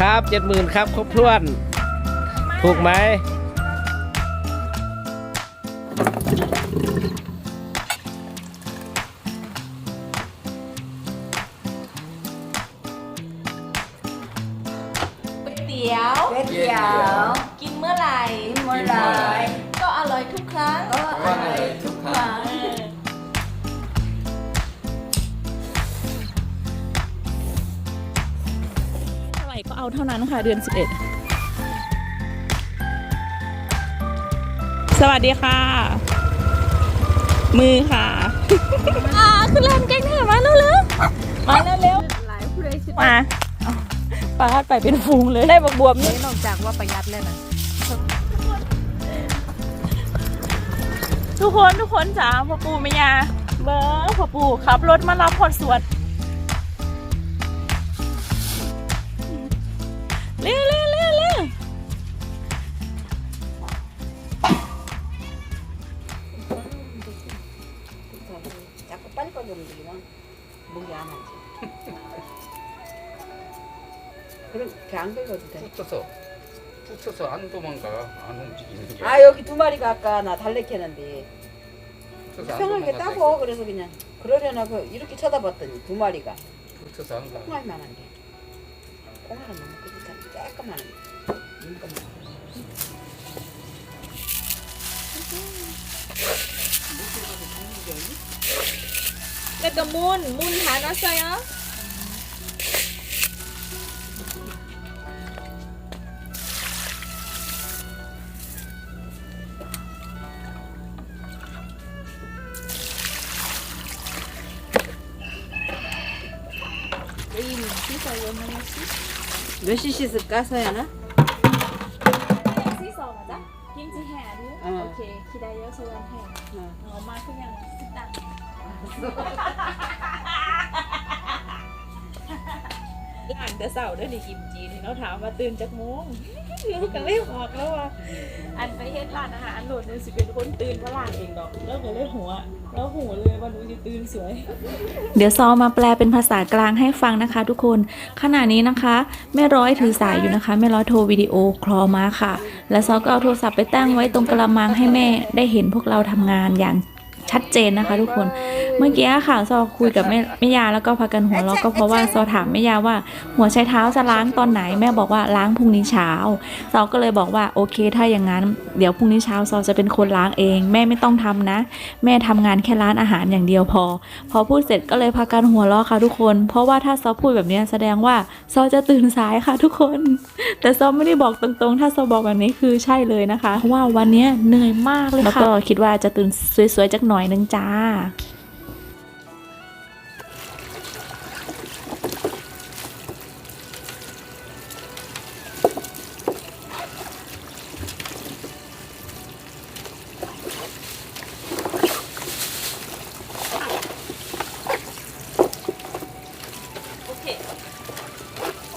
ครับเจ็ดหมื่นครับครบถ้วน ถูกไหม เท่าไหร่ก็เอาเท่านั้นค่ะเดือน 11 สวัสดีค่ะ มือค่ะ อ่าคือเริ่มแกล้งเธอมาแล้วเร็วๆมาแล้วเร็วๆมาปาดไปเป็นฟูงเลยได้บวบวมนี่นอกจากว่าประหยัดเลยนะทุกคนทุกคนจ๋าพ่อปู่แม่ยาเบอร์พ่อปู่ขับรถมารับพอดสวด 네. 붙어서 붙어서 안 도망가 안 움직이는 게. 아 여기 두 마리가 아까 나 달래캐는데 붙어서 이상하게 도망간다니까. 그래서 그냥 그러려나 그 이렇게 쳐다봤더니 두 마리가 붙어서 안 가. 콩알만한 게 콩알은 너무 크지만 깔끔한 게. Nagka-moon. 치즈 까서야 나? 시소 맞 아? 김치 해 아니 요? 어. 오케이 기다려 소원 해. 어. 엄마 그냥 식 당. อะส่วนแห่เอามาทุกอย่างสิตังหลังแต่เสาร์เด้วยนี่กิมจีนี่เราถามว่าตื่นจากโมงลูกก็เลยบอกแล้วว่า อันไปเฮ็ดร้านอาหารโหลดนึงสิเป็นคนตื่นเว่าร้านเองดอกแล้วก็เลยหัวแล้วหัวเลยว่าหนูจะตื่นสวย เดี๋ยวซอมาแปลเป็นภาษากลางให้ฟังนะคะ ทุกคนขณะนี้นะคะแม่ร้อยถือสายอยู่นะคะแม่ร้อยโทรวิดีโอคลอมาค่ะ และซอก็เอาโทรศัพท์ไปตั้งไว้ตรงกระมังให้แม่ได้เห็นพวกเราทำงานอย่าง ชัดเจนนะคะ ทุกคน เมื่อกี้ค่ะซอคุยกับแม่แม่ยาแล้วก็พากันหัวเราะก็เพราะว่าซอถามแม่ยาว่า หัวใช้เท้าจะล้างตอนไหนแม่บอกว่าล้างพรุ่งนี้เช้าซอก็เลยบอกว่าโอเค ถ้าอย่างนั้นเดี๋ยวพรุ่งนี้เช้าซอจะเป็นคนล้างเอง แม่ไม่ต้องทำนะ แม่ทำงานแค่ร้านอาหารอย่างเดียวพอ พอพูดเสร็จก็เลยพากันหัวเราะค่ะทุกคน เพราะว่าถ้าซอพูดแบบนี้แสดงว่าซอจะตื่นสายค่ะทุกคน แต่ซอไม่ได้บอกตรงๆ ถ้าซอบอกแบบนี้คือใช่เลยนะคะเพราะว่าวันนี้เหนื่อยมากเลยค่ะแล้วก็คิดว่าจะตื่นสวยๆจักหน่อนึงจ้า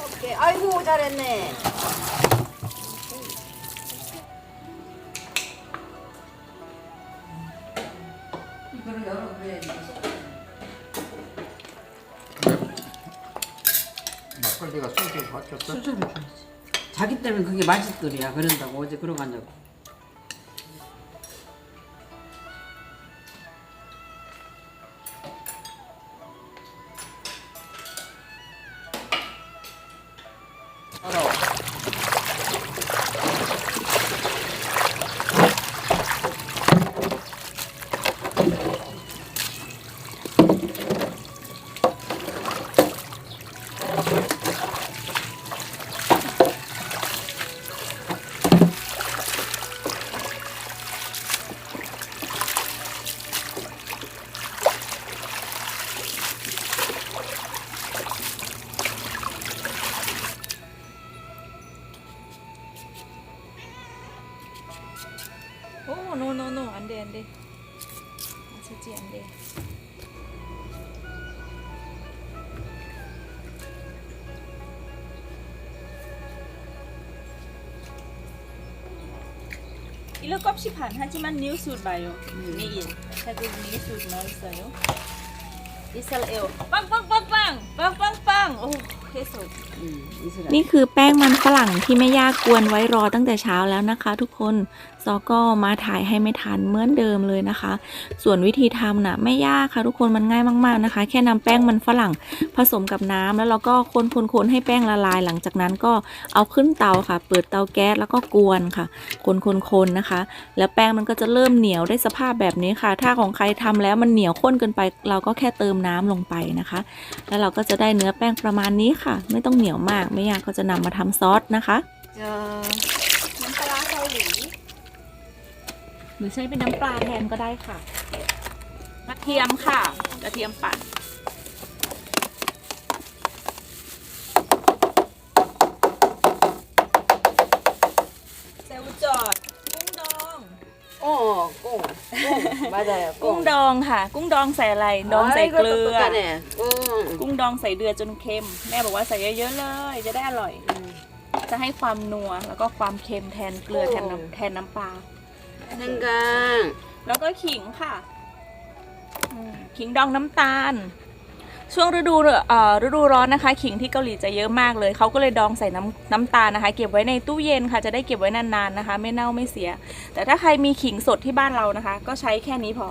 오케이. 아이고 잘했네. 때문에 그게 맛있더리야. 그런다고 어제. 오, 노, 노. 안 돼, 안 돼. 아저씨 안 돼. 이거 껍질 반 하지만 뉴스를 봐요. 미인. 하고 뉴스 넣었어요. 이스라엘. 빵빵빵빵! 빵빵빵! 오, เ นี่คือแป้งมันฝรั่งที่แม่ย่ากวนไว้รอตั้งแต่เช้าแล้วนะคะ ทุกคนซอก็มาถ่ายให้ไม่ทันเหมือนเดิมเลยนะคะ ส่วนวิธีทำนะ่ะไม่ยากค่ะทุกคนมันง่ายมากๆนะคะ แค่นำแป้งมันฝรั่งผสมกับน้ำ แล้วเราก็คนๆๆให้แป้งละลาย หลังจากนั้นก็เอาขึ้นเตาค่ะ เปิดเตาแก๊สแล้วก็กวนค่ะ คนๆๆนะคะ แล้วแป้งมันก็จะเริ่มเหนียวได้สภาพแบบนี้ค่ะ ถ้าของใครทำแล้วมันเหนียวข้นเกินไป เราก็แค่เติมน้ำลงไปนะคะ แล้วเราก็จะได้เนื้อแป้งประมาณนี้ค่ะไม่ต้องเหนียวมากไม่ยากก็จะนำมาทำซอสนะคะ 자, น้ำปลาเกาหลีหรือใช้เป็นน้ำปลาแทนก็ได้ค่ะกระเทียมค่ะกระเทียมปั่น โอ้กุ้งกุ้งมาแต่กุ้งดองค่ะ กุ้งดองใส่อะไรดองใส่เกลือกุ้งดองใส่เดือจนเค็ม แม่บอกว่าใส่เยอะๆเลย จะได้อร่อย จะให้ความนัวแล้วก็ความเค็มแทนเกลือแทนน้ำแทนน้ำปลาหนึ่งกลางแล้วก็ขิงค่ะขิงดองน้ำตาล ช่วงฤดูฤดูร้อนนะคะ ขิงที่เกาหลีจะเยอะมากเลย เขาก็เลยดองใส่น้ำน้ำตาลนะคะ เก็บไว้ในตู้เย็นค่ะ จะได้เก็บไว้นานๆนะคะ ไม่เน่าไม่เสีย แต่ถ้าใครมีขิงสดที่บ้านเรานะคะ ก็ใช้แค่นี้พอ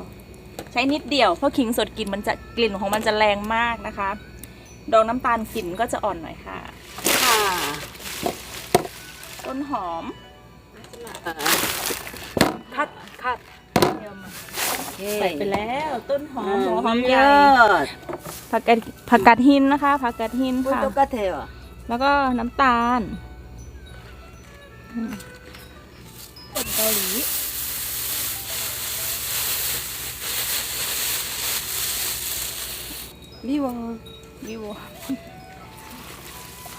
ใช้นิดเดียว เพราะขิงสดกลิ่นมันจะกลิ่นของมันจะแรงมากนะคะ ดองน้ำตาลกลิ่นก็จะอ่อนหน่อยค่ะ ค่ะ ต้นหอมคัดคัด ใส่ไป 오케이. แล้วต้นหอมหัวหอมใหญ่ 물엿. ผักกาดผักกาดหินนะคะ ผักกาดหิน 물 ค่ะ 똑같아요. แล้วก็น้ำตาลอืมเกาหลี 미워. วิว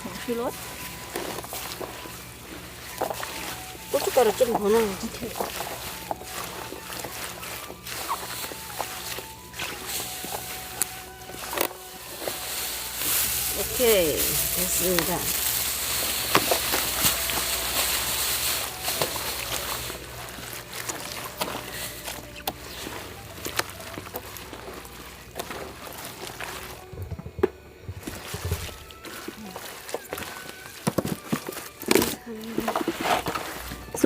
ผงชูรส 고춧가루 좀 더 넣어. 오케 okay, 是的。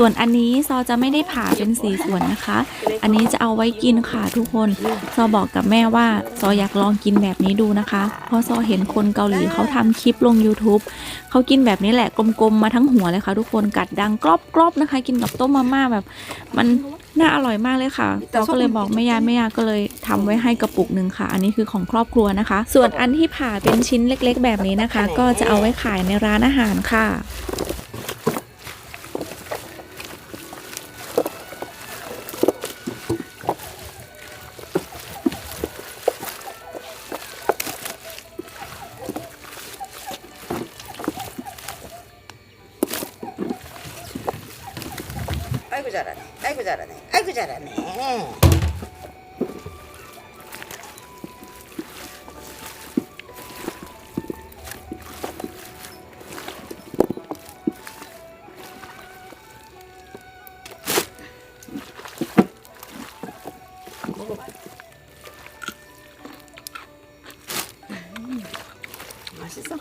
วนอันนี้ซอจะไม่ได้ผ่าเป็นสีส่วนนะคะ อันนี้จะเอาไว้กินค่ะทุกคน ซอบอกกับแม่ว่า ซออยากลองกินแบบนี้ดูนะคะ เพราะซอเห็นคนเกาหลีเขาทำคลิปลง YouTube เขากินแบบนี้แหละกลมๆมาทั้งหัวเลยค่ะ ทุกคนกัดดังกรอบๆนะคะ กินกับต้มมาม่าแบบ มันน่าอร่อยมากเลยค่ะซอก็เลยบอกแม่ยายแม่ยายก็เลยทำไว้ให้กระปุกหนึ่งค่ะ อันนี้คือของครอบครัวนะคะ ส่วนอันที่ผ่าเป็นชิ้นเล็ก ๆ แบบนี้นะคะ ก็จะเอาไว้ขายในร้านอาหารค่ะ 아이고 잘하네. 아이고 잘하네. 아이고 잘하네. 맛있어?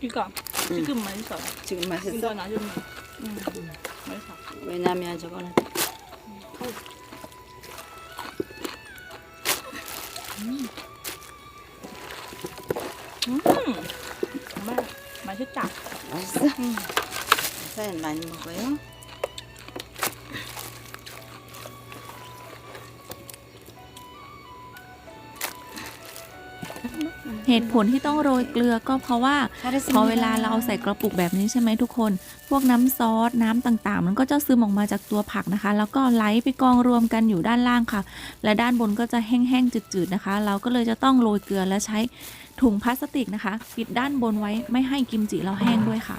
이거 지금 맛있어. 지금 맛있어? 이거 나중에. 음, 맛있어. 왜냐면 저거는 음, 정말 맛있다. 맛있어? 사연 많이 먹어요? เหตุผลที่ต้องโรยเกลือก็เพราะว่าพอเวลาเราเอาใส่กระปุกแบบนี้ใช่ไหมทุกคน พวกน้ำซอสน้ำต่างๆ มันก็จะซึมออกมาจากตัวผักนะคะ แล้วก็ไหลไปกองรวมกันอยู่ด้านล่างค่ะ และด้านบนก็จะแห้งๆจืดๆนะคะ เราก็เลยจะต้องโรยเกลือและใช้ถุงพลาสติกนะคะ ปิดด้านบนไว้ไม่ให้กิมจิเราแห้งด้วยค่ะ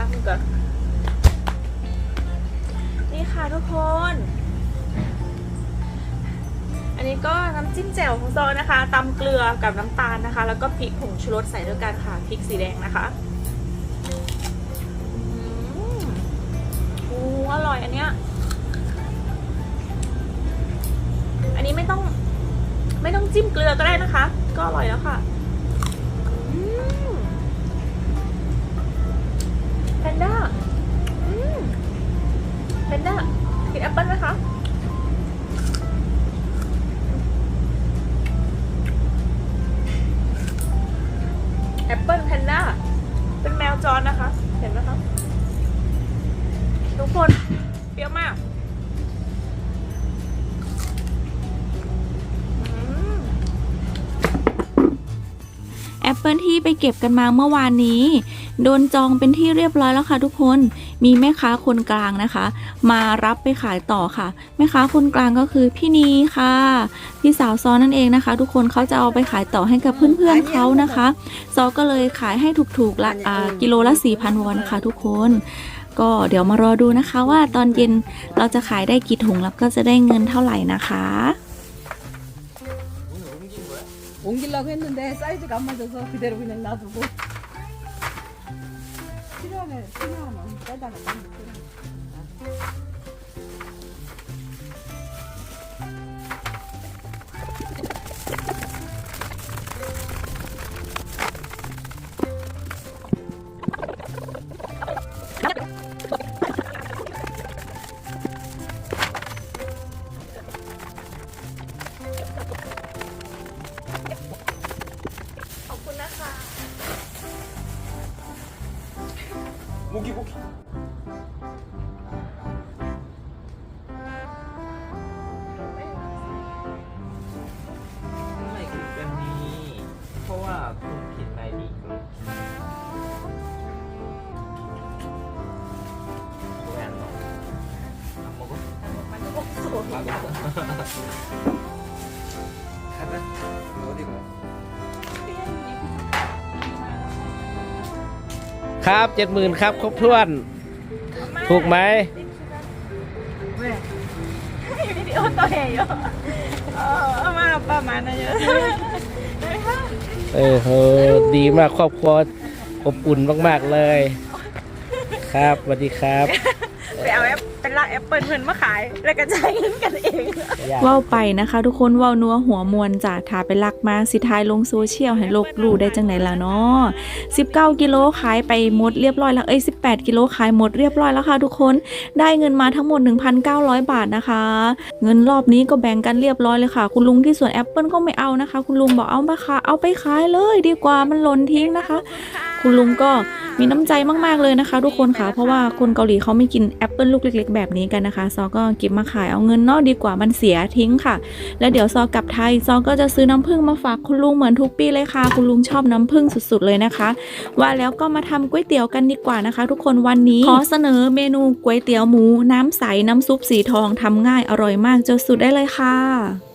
ล้างมือก่อน นี่ค่ะทุกคน อันนี้ก็น้ำจิ้มแจ่วของโซนะคะตำเกลือกับน้ำตาลนะคะ แล้วก็พริกผงชูรสใส่ด้วยกันค่ะพริกสีแดงนะคะอืมอร่อยอันเนี้ย อันนี้ไม่ต้อง ไม่ต้องจิ้มเกลือก็ได้นะคะ ก็อร่อยแล้วค่ะ นด้ากินแอปเปิ้ลไหมคะ เปิลที่ไปเก็บกันมาเมื่อวานนี้ โดนจองเป็นที่เรียบร้อยแล้วค่ะทุกคน มีแม่ค้าคนกลางนะคะ มารับไปขายต่อค่ะ แม่ค้าคนกลางก็คือพี่นีค่ะ พี่สาวซอนั่นเองนะคะ ทุกคนเขาจะเอาไปขายต่อให้กับเพื่อนๆเขานะคะ ซอก็เลยขายให้ถูกๆละอ่ากิโลละ4,000วอนค่ะทุกคนก็เดี๋ยวมารอดูนะคะว่าตอนเย็นเราจะขายได้กี่ถุงแล้วก็จะได้เงินเท่าไหร่นะคะ 옮기려고 했는데 사이즈가 안 맞아서 그대로 그냥 놔두고. 필요하면 필요하면 빼다가 넣으면 ครับเจ็ดหมื่นครับครบถ้วน ถูกไหมวิดีโอตัวเองเยอะเออเอามาประมาณนั้นเยอะเออโหดีมากครอบครัวอบอุ่นมาก ๆ เลย ครับสวัสดีครับไป เอาแอปเป็นลากแอปเปิลเพื่อนมาขาย แล้วก็จ่ายเงินกันเองเว้าไปนะคะ ทุกคนเว้านัวหัวมวลจากถาไปลักมาสิทายลงโซเชียลให้โลกรู้ได้จังไหนล่ะเนาะ19 กิโลขายไปหมดเรียบร้อยแล้วเอ้ย18 กิโลขายหมดเรียบร้อยแล้วค่ะทุกคนได้เงินมาทั้งหมด 1,900 บาทนะคะ เงินรอบนี้ก็แบ่งกันเรียบร้อยเลยค่ะ คุณลุงที่สวนแอปเปิลก็ไม่เอานะคะ คุณลุงบอกเอาไปขายเอาไปขายเลยดีกว่ามันหล่นทิ้งนะคะ คุณลุงก็มีน้ำใจมากๆเลยนะคะ ทุกคนค่ะ เพราะว่าคนเกาหลีเขาไม่กินแอปเปิลลูกเล็กๆแบบนี้กันนะคะซอก็เก็บมาขายเอาเงินเนอกดีกว่ามันเสียทิ้งค่ะ แล้วเดี๋ยวซอกลับไทยซอก็จะซื้อน้ำผึ้งมาฝากคุณลุงเหมือนทุกปีเลยค่ะ คุณลุงชอบน้ำผึ้งสุดๆเลยนะคะ ว่าแล้วก็มาทำก๋วยเตี๋ยวกันดีกว่านะคะ ทุกคนวันนี้ขอเสนอเมนูก๋วยเตี๋ยวหมู น้ำใสน้ำซุปสีทองทำง่ายอร่อยมากจนสุดได้เลยค่ะ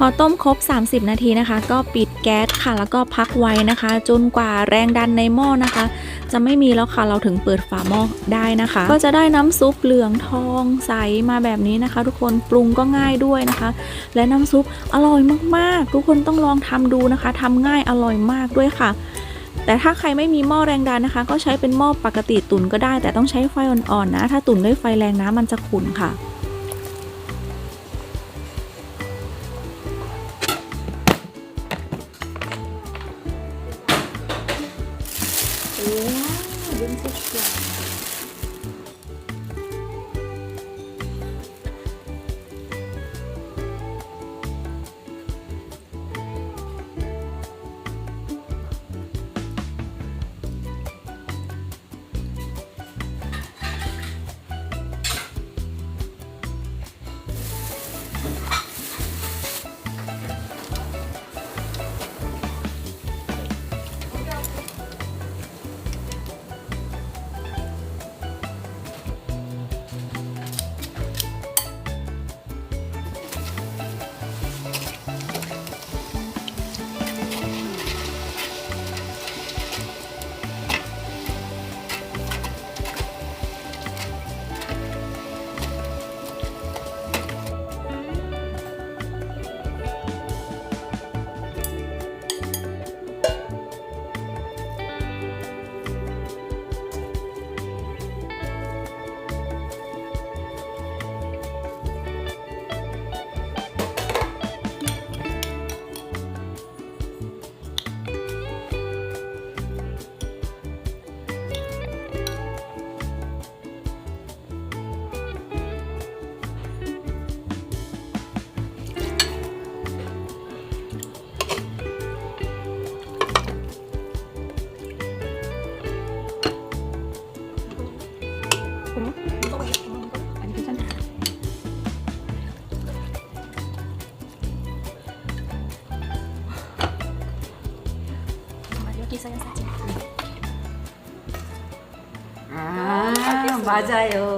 พอต้มครบ 30 นาทีนะคะ ก็ปิดแก๊สค่ะ แล้วก็พักไว้นะคะ จนกว่าแรงดันในหม้อนะคะ จะไม่มีแล้วค่ะเราถึงเปิดฝาหม้อได้นะคะ ก็จะได้น้ำซุปเหลืองทองใสมาแบบนี้นะคะ ทุกคนปรุงก็ง่ายด้วยนะคะ และน้ำซุปอร่อยมากๆ ทุกคนต้องลองทำดูนะคะทำง่ายอร่อยมากด้วยค่ะ แต่ถ้าใครไม่มีหม้อแรงดันนะคะ ก็ใช้เป็นหม้อปกติตุ๋นก็ได้ แต่ต้องใช้ไฟอ่อนๆนะ ถ้าตุ๋นด้วยไฟแรงนะมันจะขุ่นค่ะโอ้ยดึงสุดยอด 있어요 사진. 아, 아 맞아요.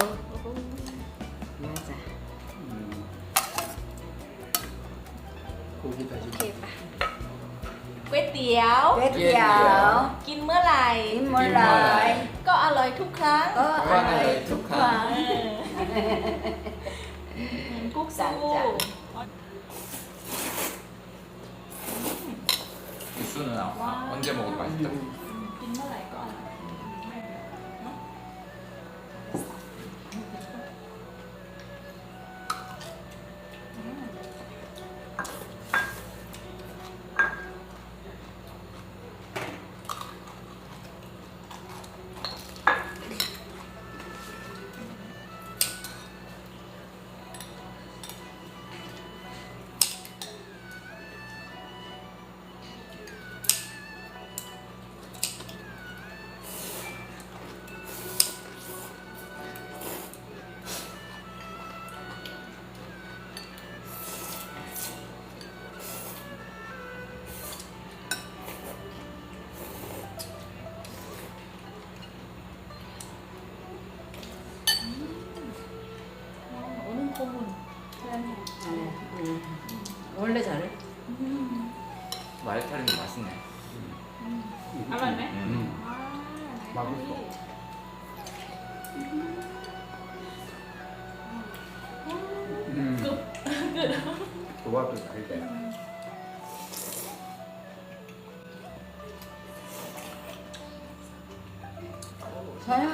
맞아. 음. 고기다 이렇게 봐. 꿰띠요. 꿰띠요. 긴 머라이. 긴 머라이. 거 알로이 툭카. 거 알로이 툭카. 국수. 육수는 언제 맛있죠? กิ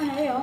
没有。